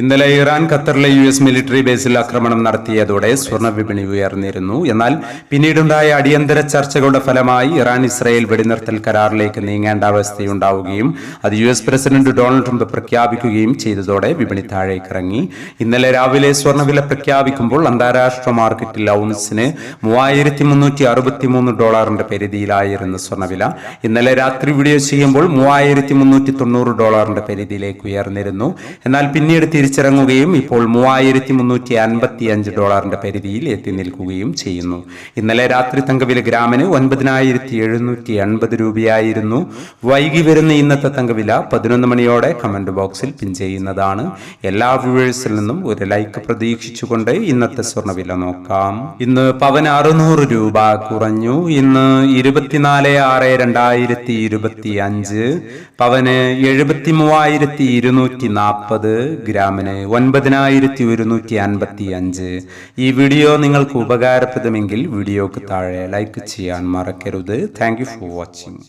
ഇന്നലെ ഇറാൻ ഖത്തറിലെ U S military ബേസിൽ ആക്രമണം നടത്തിയതോടെ സ്വർണ വിപണി ഉയർന്നിരുന്നു. എന്നാൽ പിന്നീടുണ്ടായ അടിയന്തര ചർച്ചകളുടെ ഫലമായി ഇറാൻ ഇസ്രായേൽ വെടിനിർത്തൽ കരാറിലേക്ക് നീങ്ങേണ്ട അവസ്ഥയുണ്ടാവുകയും അത് U S president Donald Trump പ്രഖ്യാപിക്കുകയും ചെയ്തതോടെ വിപണി താഴേക്കിറങ്ങി. ഇന്നലെ രാവിലെ സ്വർണവില പ്രഖ്യാപിക്കുമ്പോൾ അന്താരാഷ്ട്ര മാർക്കറ്റിൽ ഔൺസിന് മൂവായിരത്തി മുന്നൂറ്റി അറുപത്തിമൂന്ന് ഡോളറിന്റെ പരിധിയിലായിരുന്നു സ്വർണവില. ഇന്നലെ രാത്രി വീഡിയോ ചെയ്യുമ്പോൾ മൂവായിരത്തി മുന്നൂറ്റി തൊണ്ണൂറ് ഡോളറിന്റെ പരിധിയിലേക്ക് ഉയർന്നിരുന്നു. എന്നാൽ പിന്നീട് തിരിച്ചിറങ്ങുകയും ഇപ്പോൾ മൂവായിരത്തി മുന്നൂറ്റി അൻപത്തി അഞ്ച് ഡോളറിന്റെ പരിധിയിൽ എത്തി നിൽക്കുകയും ചെയ്യുന്നു. ഇന്നലെ രാത്രി തങ്കവില ഗ്രാമിന് ഒൻപതിനായിരത്തി എഴുന്നൂറ്റി എൺപത് രൂപയായിരുന്നു. വൈകി വരുന്ന ഇന്നത്തെ തങ്കവില പതിനൊന്ന് മണിയോടെ കമന്റ് ബോക്സിൽ പിൻ ചെയ്യുന്നതാണ്. എല്ലാ വ്യൂവേഴ്സിൽ നിന്നും ഒരു ലൈക്ക് പ്രതീക്ഷിച്ചുകൊണ്ട് ഇന്നത്തെ സ്വർണവില നോക്കാം. ഇന്ന് പവൻ അറുന്നൂറ് രൂപ കുറഞ്ഞു. ഇന്ന് ഇരുപത്തിനാല് ആറ് രണ്ടായിരത്തി ഇരുപത്തി അഞ്ച് പവന് എഴുപത്തി മൂവായിരത്തി ഇരുന്നൂറ്റി നാൽപ്പത് ഗ്രാമിന് ഒൻപതിനായിരത്തി ഒരുന്നൂറ്റി അൻപത്തി അഞ്ച് ഈ വീഡിയോ നിങ്ങൾക്ക് ഉപകാരപ്രദമെങ്കിൽ വീഡിയോക്ക് താഴെ ലൈക്ക് ചെയ്യാൻ മറക്കരുത്. Thank for watching